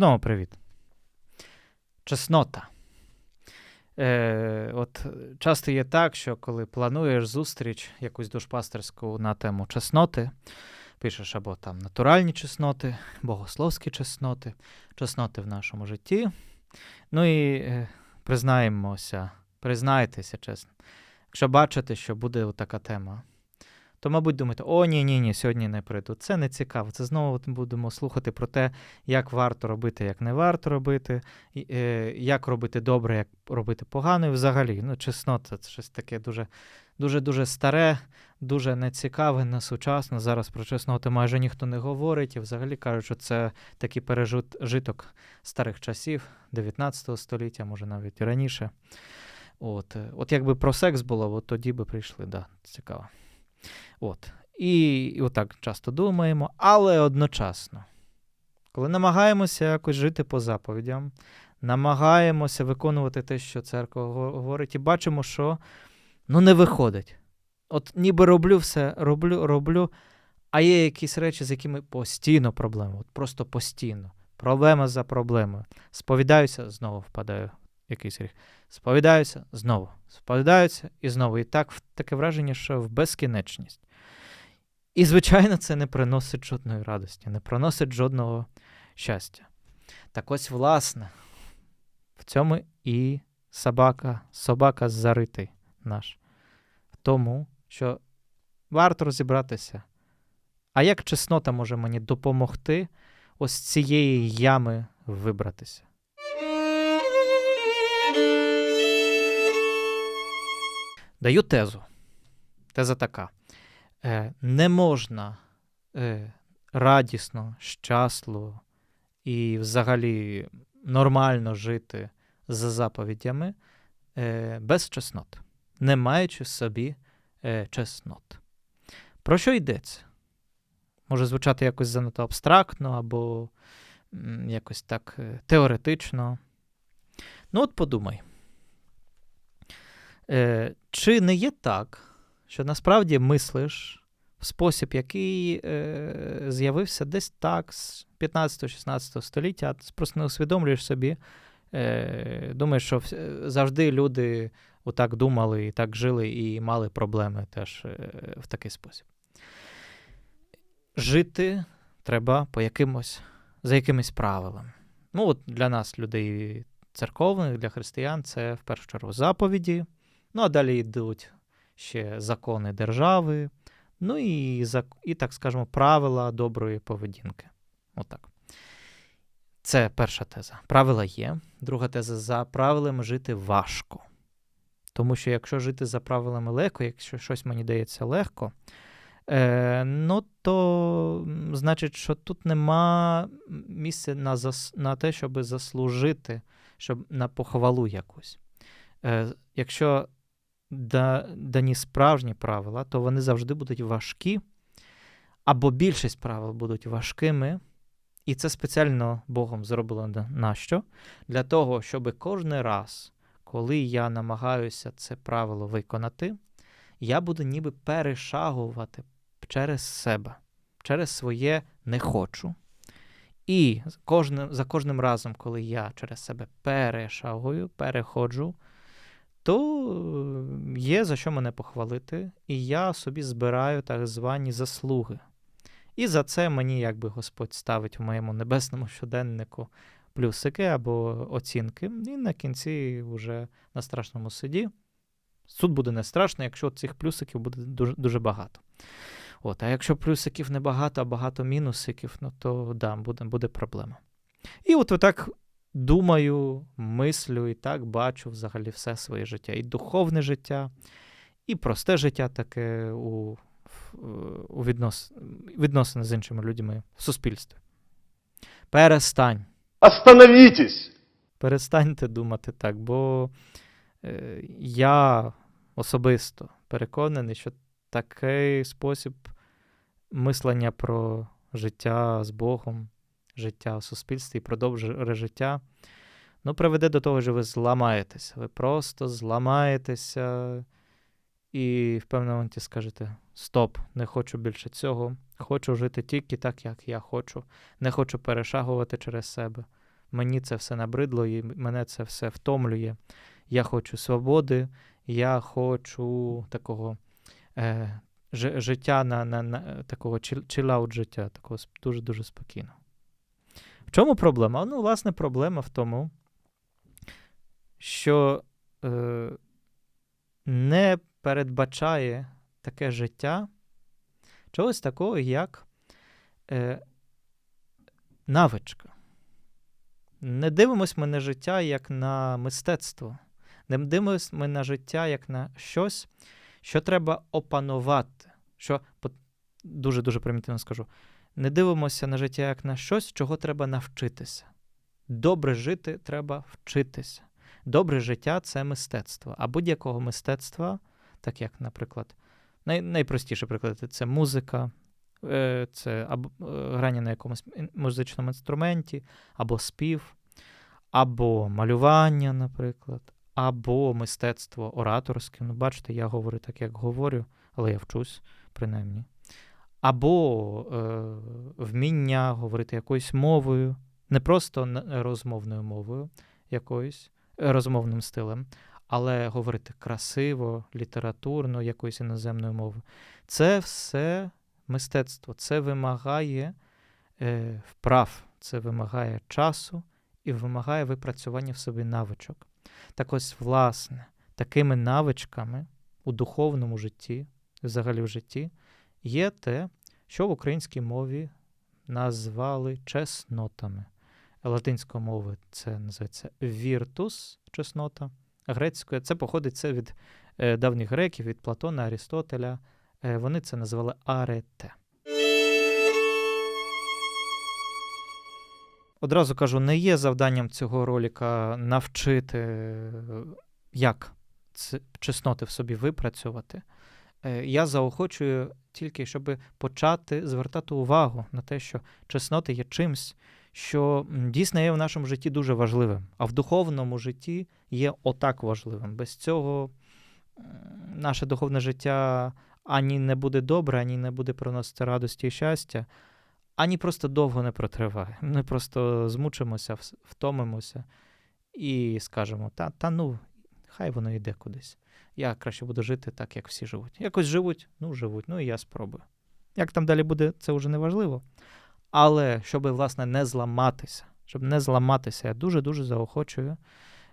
Знову привіт. Чеснота. Е, От часто є так, що коли плануєш зустріч якусь душпастерську на тему чесноти, пишеш або там натуральні чесноти, богословські чесноти, чесноти в нашому житті. Ну і е, признаємося, признайтеся чесно. Якщо бачите, що буде така тема, то, мабуть, думаєте, о, ні, ні, ні, сьогодні не прийду. Це не цікаво. Це знову будемо слухати про те, як варто робити, як не варто робити, е, як робити добре, як робити погано. І взагалі, ну, чеснота це щось таке дуже дуже дуже старе, дуже нецікаве, несучасне. Зараз про чесноти майже ніхто не говорить. І взагалі кажуть, що це такий пережиток старих часів, 19 століття, може навіть і раніше. От, е, от якби про секс було, от тоді би прийшли, да, цікаво. От. І, отак часто думаємо, але одночасно, коли намагаємося якось жити по заповідям, намагаємося виконувати те, що церква говорить, і бачимо, що ну, не виходить. От ніби роблю все, роблю, роблю, а є якісь речі, з якими постійно проблеми, от просто постійно. Проблема за проблемою. Сповідаюся, знову впадаю в якийсь ріг. Сповідаюся знову, сповідаюся і знову. І так таке враження, що в безкінечність. І, звичайно, це не приносить жодної радості, не приносить жодного щастя. Так ось, власне, в цьому і собака, собака заритий наш. Тому, що варто розібратися. А як чеснота може мені допомогти ось цієї ями вибратися? Даю тезу. Теза така. Е, Не можна е, радісно, щасливо і взагалі нормально жити за заповідями е, без чеснот, не маючи в собі е, чеснот. Про що йдеться? Може звучати якось занадто абстрактно або якось так е, теоретично. Ну, от подумай. Е, Чи не є так, що насправді мислиш в спосіб, який е, з'явився десь так з 15-16 століття, а ти просто не усвідомлюєш собі, е, думаєш, що завжди люди отак думали і так жили і мали проблеми теж е, в такий спосіб. Жити треба по якимось, за якимись правилами. Ну, от Для нас, людей церковних, для християн, це в першу чергу заповіді. Ну, а далі йдуть ще закони держави, ну і, і так скажемо, правила доброї поведінки. Отак. Це перша теза. Правила є. Друга теза за правилами жити важко. Тому що якщо жити за правилами легко, якщо щось мені дається легко, е, ну то значить, що тут нема місця на зас, на те, щоб заслужити, щоб на похвалу якусь. Е, Якщо дані справжні правила, то вони завжди будуть важкі, або більшість правил будуть важкими. І це спеціально Богом зроблено на що? Для того, щоб кожен раз, коли я намагаюся це правило виконати, я буду ніби перешагувати через себе, через своє не хочу. І кожним, за кожним разом, коли я через себе перешагую, переходжу, то є за що мене похвалити, і я собі збираю так звані заслуги. І за це мені, якби Господь ставить в моєму небесному щоденнику плюсики або оцінки, і на кінці, вже на страшному суді, суд буде не страшний, якщо цих плюсиків буде дуже дуже багато. От, А якщо плюсиків небагато, а багато мінусиків, ну то да, буде, буде проблема. І от ви так думаю, мислю і так бачу взагалі все своє життя. І духовне життя, і просте життя таке у у віднос... відносини з іншими людьми в суспільстві. Перестань. Остановітесь! Перестаньте думати так, бо е, я особисто переконаний, що такий спосіб мислення про життя з Богом життя в суспільстві і продовжує життя, ну, приведе до того, що ви зламаєтеся. Ви просто зламаєтеся і в певному моменті скажете: Стоп, не хочу більше цього. Хочу жити тільки так, як я хочу. Не хочу перешагувати через себе. мені це все набридло, і мене це все втомлює. Я хочу свободи, я хочу такого е, життя на, на, на такого чилаут життя, такого дуже-дуже спокійного. Чому проблема? Ну, власне, проблема в тому, що е, не передбачає таке життя чогось такого, як е, навичка. Не дивимось ми на життя як на мистецтво. Не дивимось ми на життя як на щось, що треба опанувати. Що дуже-дуже примітивно скажу. Не дивимося на життя як на щось, чого треба навчитися. Добре жити треба вчитися. Добре життя це мистецтво. А будь-якого мистецтва, так як, наприклад, най, найпростіший приклад це музика, е, це е, грання на якомусь музичному інструменті, або спів, або малювання, наприклад, або мистецтво ораторське. Ну, бачите, я говорю так, як говорю, але я вчусь, принаймні. Або е, вміння говорити якоюсь мовою, не просто розмовною мовою, якоюсь е, розмовним стилем, але говорити красиво, літературно, якоюсь іноземною мовою. Це все мистецтво, це вимагає е, вправ, це вимагає часу і вимагає випрацювання в собі навичок. Так ось, власне, такими навичками у духовному житті, взагалі в житті, є те, що в українській мові назвали чеснотами. Латинською мовою це називається віртус, чеснота. Грецькою це походить це від е, давніх греків, від Платона, Арістотеля. Е, вони це називали арете. Одразу кажу, не є завданням цього роліка навчити, е, як чесноти в собі випрацьовувати. Е, Я заохочую тільки, щоб почати звертати увагу на те, що чесноти є чимсь, що дійсно є в нашому житті дуже важливим, а в духовному житті є отак важливим. Без цього наше духовне життя ані не буде добре, ані не буде приносити радості і щастя, ані просто довго не протриває. Ми просто змучимося, втомимося і скажемо: та, та ну, хай воно йде кудись. Я краще буду жити так, як всі живуть. Якось живуть, ну живуть, ну і я спробую. Як там далі буде, це вже не важливо. Але щоб, власне, не зламатися, щоб не зламатися, я дуже-дуже заохочую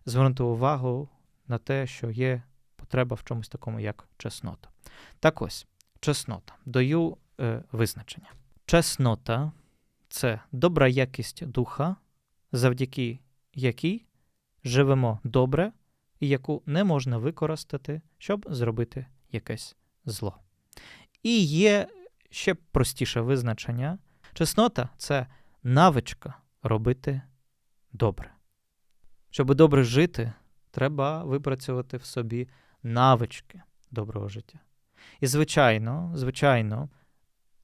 звернути увагу на те, що є потреба в чомусь такому, як чеснота. Так ось, чеснота. Даю е, визначення. Чеснота це добра якість духа, завдяки якій живемо добре і яку не можна використати, щоб зробити якесь зло. І є ще простіше визначення. Чеснота це навичка робити добре. Щоб добре жити, треба випрацювати в собі навички доброго життя. І, звичайно, звичайно,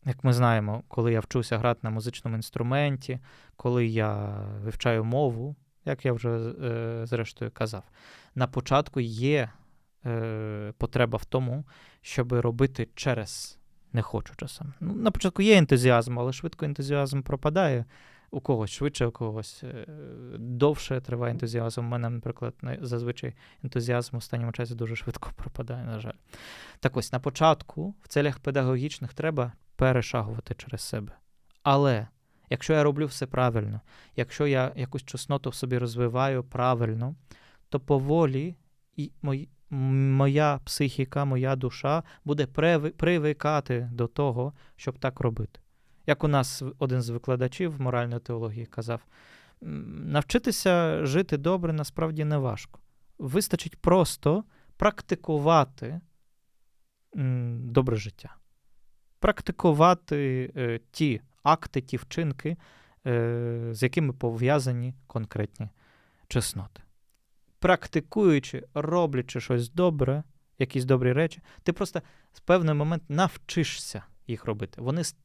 як ми знаємо, коли я вчуся грати на музичному інструменті, коли я вивчаю мову, як я вже е, зрештою казав, на початку є е, потреба в тому, щоб робити через не хочу часом. Ну, на початку є ентузіазм, але швидко ентузіазм пропадає. У когось швидше, у когось е, довше триває ентузіазм. У мене, наприклад, зазвичай ентузіазм в останньому часі дуже швидко пропадає, на жаль. Так ось на початку в целях педагогічних треба перешагувати через себе. Але якщо я роблю все правильно, якщо я якусь чесноту в собі розвиваю правильно, то поволі і мої, моя психіка, моя душа буде привикати до того, щоб так робити. Як у нас один з викладачів моральної теології казав, навчитися жити добре насправді не важко. Вистачить просто практикувати добре життя. Практикувати е, ті акти, ті вчинки, е, з якими пов'язані конкретні чесноти. Практикуючи, роблячи щось добре, якісь добрі речі, ти просто в певний момент навчишся їх робити. Вони з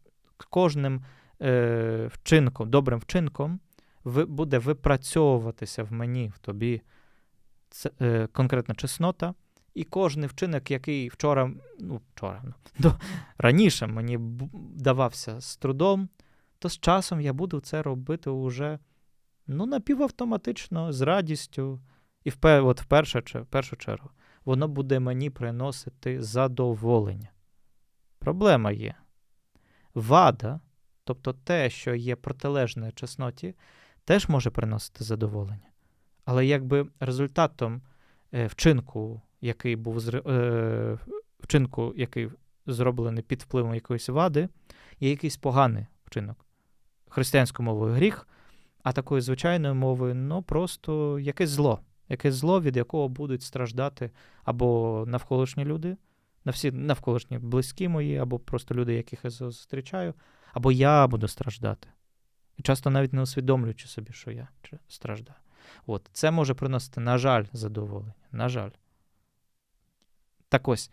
кожним е, вчинком, добрим вчинком буде випрацьовуватися в мені, в тобі це, е, конкретна чеснота. І кожен вчинок, який вчора, ну, вчора, ну, до, раніше мені давався з трудом, то з часом я буду це робити уже Ну, напівавтоматично, з радістю. І в, от в, першу, в першу чергу, воно буде мені приносити задоволення. Проблема є. Вада, тобто те, що є протилежне чесноті, теж може приносити задоволення. Але якби результатом е, вчинку, який був зре- е, вчинку, який зроблений під впливом якоїсь вади, є якийсь поганий вчинок. Християнською мовою гріх, а такою звичайною мовою ну, просто якесь зло. Якесь зло, від якого будуть страждати або навколишні люди, на всі навколишні близькі мої, або просто люди, яких я зустрічаю, або я буду страждати. І часто навіть не усвідомлюючи собі, що я страждаю. От, це може приносити, на жаль, задоволення. На жаль. Так ось,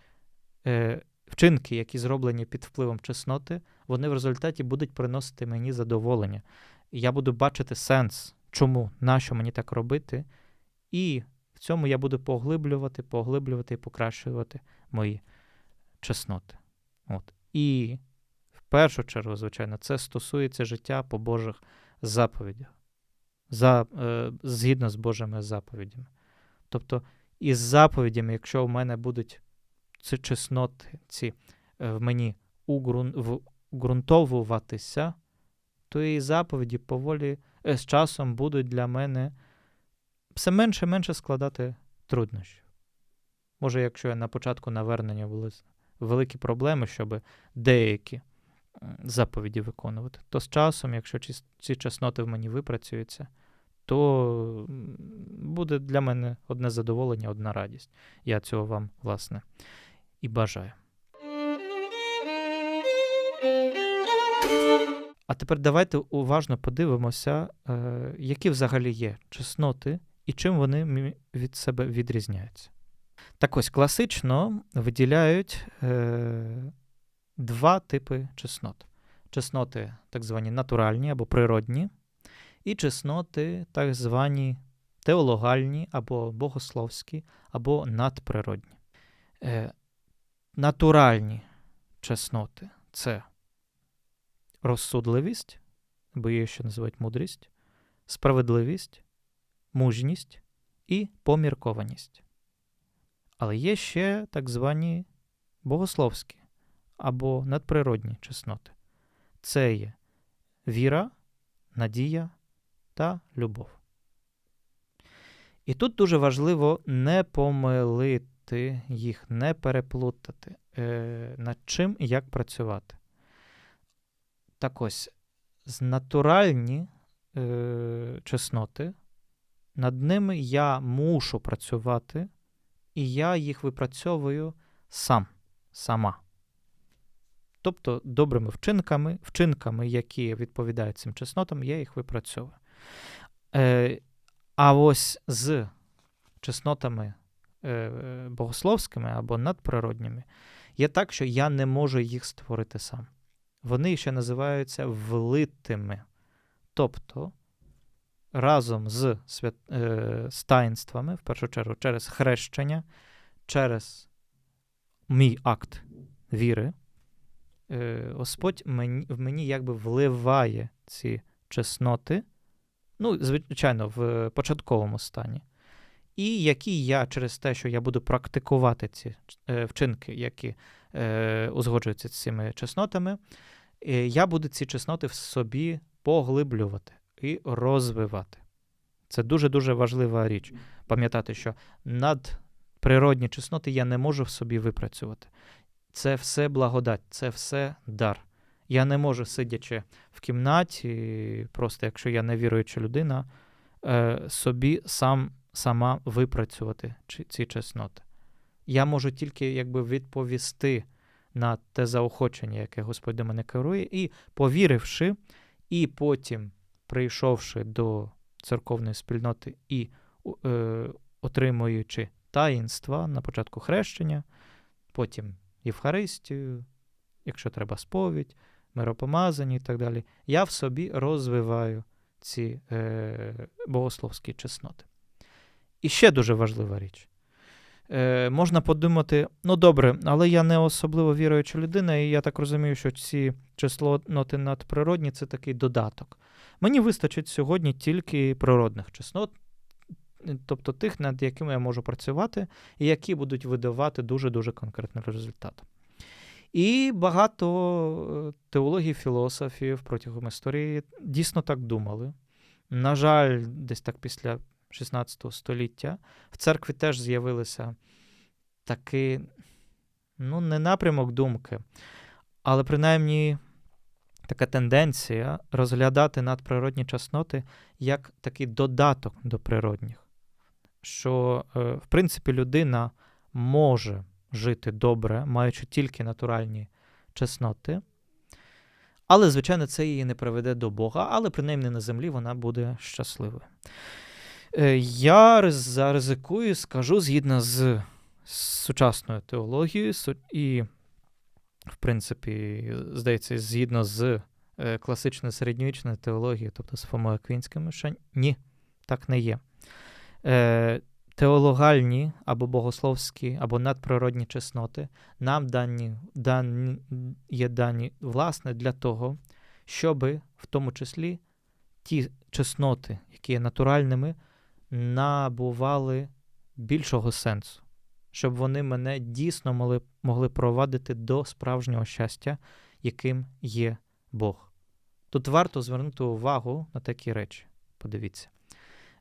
е, вчинки, які зроблені під впливом чесноти, вони в результаті будуть приносити мені задоволення. Я буду бачити сенс, чому, нащо мені так робити, і в цьому я буду поглиблювати, поглиблювати і покращувати мої чесноти. От. І в першу чергу, звичайно, це стосується життя по Божих заповідях, за, е, згідно з Божими заповідями. Тобто, із заповідями, якщо в мене будуть ці чесноти, ці е, в мені угрун, вґрунтовуватися, то і заповіді поволі е, з часом будуть для мене все менше менше складати труднощів. Може, якщо я на початку навернення були великі проблеми, щоб деякі заповіді виконувати, то з часом, якщо ці чесноти в мені випрацюються, то буде для мене одне задоволення, одна радість. Я цього вам, власне, і бажаю. А тепер давайте уважно подивимося, е, які взагалі є чесноти і чим вони від себе відрізняються. Так ось класично виділяють е, два типи чеснот: чесноти, так звані натуральні або природні, і чесноти, так звані теологальні або богословські, або надприродні. Натуральні чесноти це розсудливість, бо її ще називають мудрість, справедливість, мужність і поміркованість. Але є ще так звані богословські або надприродні чесноти. Це є віра, надія та любов. І тут дуже важливо не помилити їх, не переплутати, е, над чим і як працювати. Так ось, з натуральні е, чесноти, над ними я мушу працювати, і я їх випрацьовую сам, сама. Тобто добрими вчинками, вчинками, які відповідають цим чеснотам, я їх випрацьовую. Е, а ось з чеснотами богословськими або надприродніми є так, що я не можу їх створити сам. Вони ще називаються влитими. Тобто разом з, свят... е, з таїнствами, в першу чергу, через хрещення, через мій акт віри, е, Господь мені, в мені якби вливає ці чесноти, ну, звичайно, в початковому стані. І які я через те, що я буду практикувати ці е, вчинки, які е, узгоджуються з цими чеснотами, е, я буду ці чесноти в собі поглиблювати і розвивати. Це дуже-дуже важлива річ. Пам'ятати, що надприродні чесноти я не можу в собі випрацювати. Це все благодать, це все дар. Я не можу, сидячи в кімнаті, просто якщо я не віруюча людина, собі сам, сама випрацювати ці чесноти. Я можу тільки якби відповісти на те заохочення, яке Господь до мене керує, і повіривши, і потім, прийшовши до церковної спільноти і е, отримуючи таїнства на початку хрещення, потім Євхаристію, якщо треба сповідь, миропомазані і так далі, я в собі розвиваю ці е, богословські чесноти. І ще дуже важлива річ. Е, можна подумати, ну добре, але я не особливо віруюча людина, і я так розумію, що ці чесноти надприродні це такий додаток. Мені вистачить сьогодні тільки природних чеснот, тобто тих, над якими я можу працювати, і які будуть видавати дуже-дуже конкретний результат. І багато е, теологів, філософів протягом історії дійсно так думали. На жаль, десь так після 16 століття в церкві теж з'явилися такий, ну, не напрямок думки, але принаймні така тенденція розглядати надприродні чесноти як такий додаток до природних. Що, е, в принципі, людина може жити добре, маючи тільки натуральні чесноти. Але, звичайно, це її не приведе до Бога, але принаймні на землі вона буде щасливою. Е, Я риз- заризикую, скажу згідно з сучасною теологією, і, в принципі, здається, згідно з е, класичною середньовічною теологією, тобто з Фомою Аквінським, що ні, так не є. Е, Теологальні або богословські, або надприродні чесноти нам дані, дані, є дані, власне, для того, щоб в тому числі ті чесноти, які є натуральними, набували більшого сенсу, щоб вони мене дійсно могли, могли провадити до справжнього щастя, яким є Бог. Тут варто звернути увагу на такі речі. Подивіться.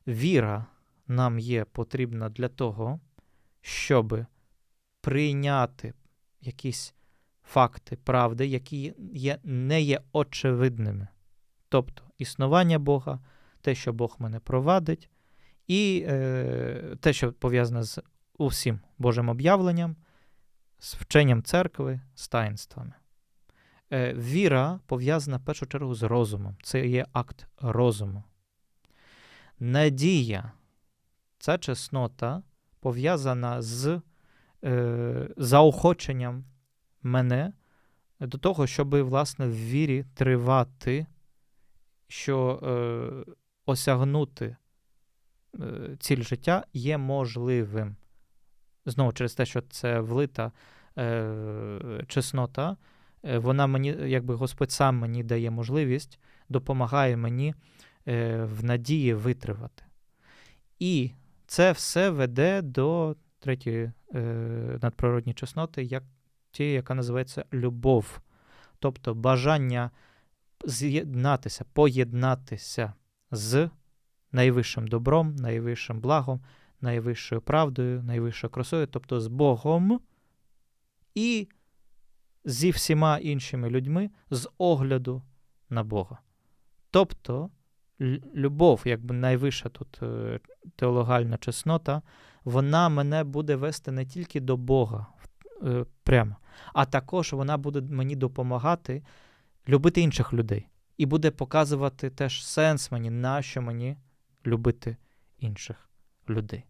Віра нам є потрібна для того, щоб прийняти якісь факти правди, які є, не є очевидними. Тобто існування Бога, те, що Бог мене провадить, і е, те, що пов'язане з усім Божим об'явленням, з вченням церкви, з таїнствами. Е, віра пов'язана в першу чергу з розумом. Це є акт розуму. Надія ця чеснота пов'язана з е, заохоченням мене до того, щоб, власне, в вірі тривати, що е, осягнути ціль життя є можливим. Знову через те, що це влита е, чеснота, е, вона мені, якби Господь сам мені дає можливість, допомагає мені е, в надії витривати. І це все веде до третьої е, надприродньої чесноти, як тієї, яка називається любов, тобто бажання з'єднатися, поєднатися з найвищим добром, найвищим благом, найвищою правдою, найвищою красою, тобто з Богом і зі всіма іншими людьми з огляду на Бога. Тобто любов, якби найвища тут е, теологальна чеснота, вона мене буде вести не тільки до Бога е, прямо, а також вона буде мені допомагати любити інших людей. І буде показувати теж сенс мені, нащо мені любити інших людей.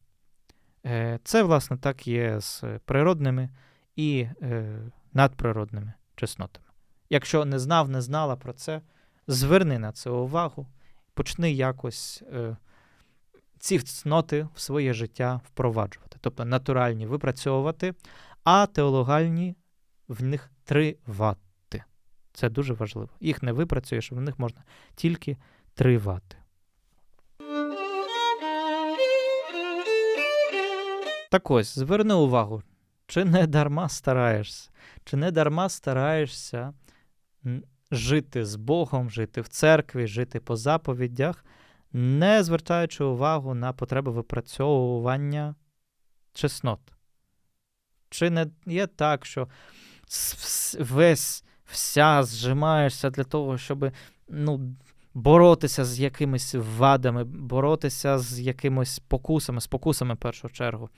Е, Це, власне, так є з природними і е, надприродними чеснотами. Якщо не знав, не знала про це, зверни на це увагу, почни якось е, ці цноти в своє життя впроваджувати, тобто натуральні випрацьовувати, а теологальні в них тривати. Це дуже важливо. Їх не випрацюєш, в них можна тільки тривати. Так ось, зверни увагу, чи не дарма стараєшся, чи не дарма стараєшся жити з Богом, жити в церкві, жити по заповідях, не звертаючи увагу на потреби випрацьовування чеснот. Чи не є так, що весь вся зжимаєшся для того, щоб ну, боротися з якимись вадами, боротися з якимось покусами, з покусами в першу чергу,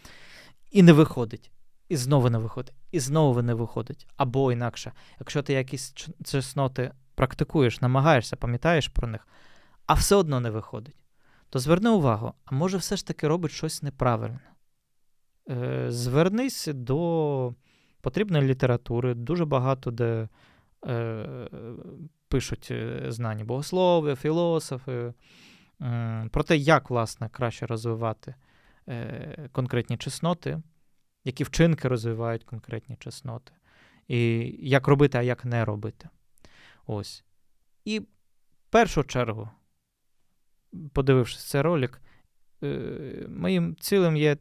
і не виходить. І знову не виходить, і знову не виходить. Або інакше, якщо ти якісь чесноти практикуєш, намагаєшся, пам'ятаєш про них, а все одно не виходить, то зверни увагу, а може все ж таки робить щось неправильно. Е, звернись до потрібної літератури, дуже багато де е, пишуть е, знані богослови, філософи, про те, як, власне, краще розвивати е, конкретні чесноти, які вчинки розвивають конкретні чесноти, і як робити, а як не робити. Ось. І в першу чергу подивившись цей ролик, е, моїм цілем є,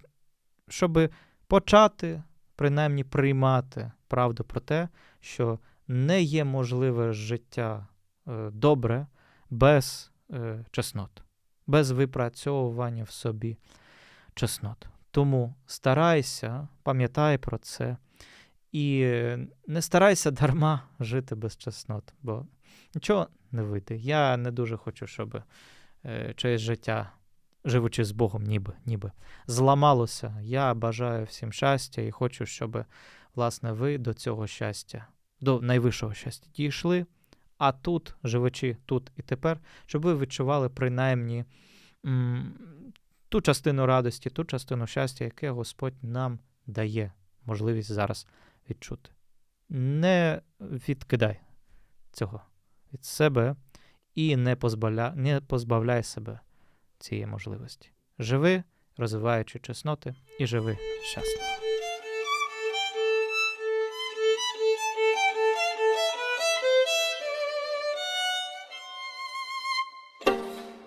щоб почати принаймні приймати правду про те, що не є можливе життя е, добре без е, чеснот, без випрацьовування в собі чеснот. Тому старайся, пам'ятай про це. І не старайся дарма жити без чеснот, бо нічого не вийде. Я не дуже хочу, щоб е, чиєсь життя, живучи з Богом, ніби, ніби зламалося. Я бажаю всім щастя і хочу, щоб власне ви до цього щастя, до найвищого щастя дійшли. А тут, живучи тут і тепер, щоб ви відчували принаймні м, ту частину радості, ту частину щастя, яке Господь нам дає можливість зараз відчути. Не відкидай цього від себе і не, позбавля... не позбавляй себе цієї можливості. Живи, розвиваючи чесноти, і живи щасливо.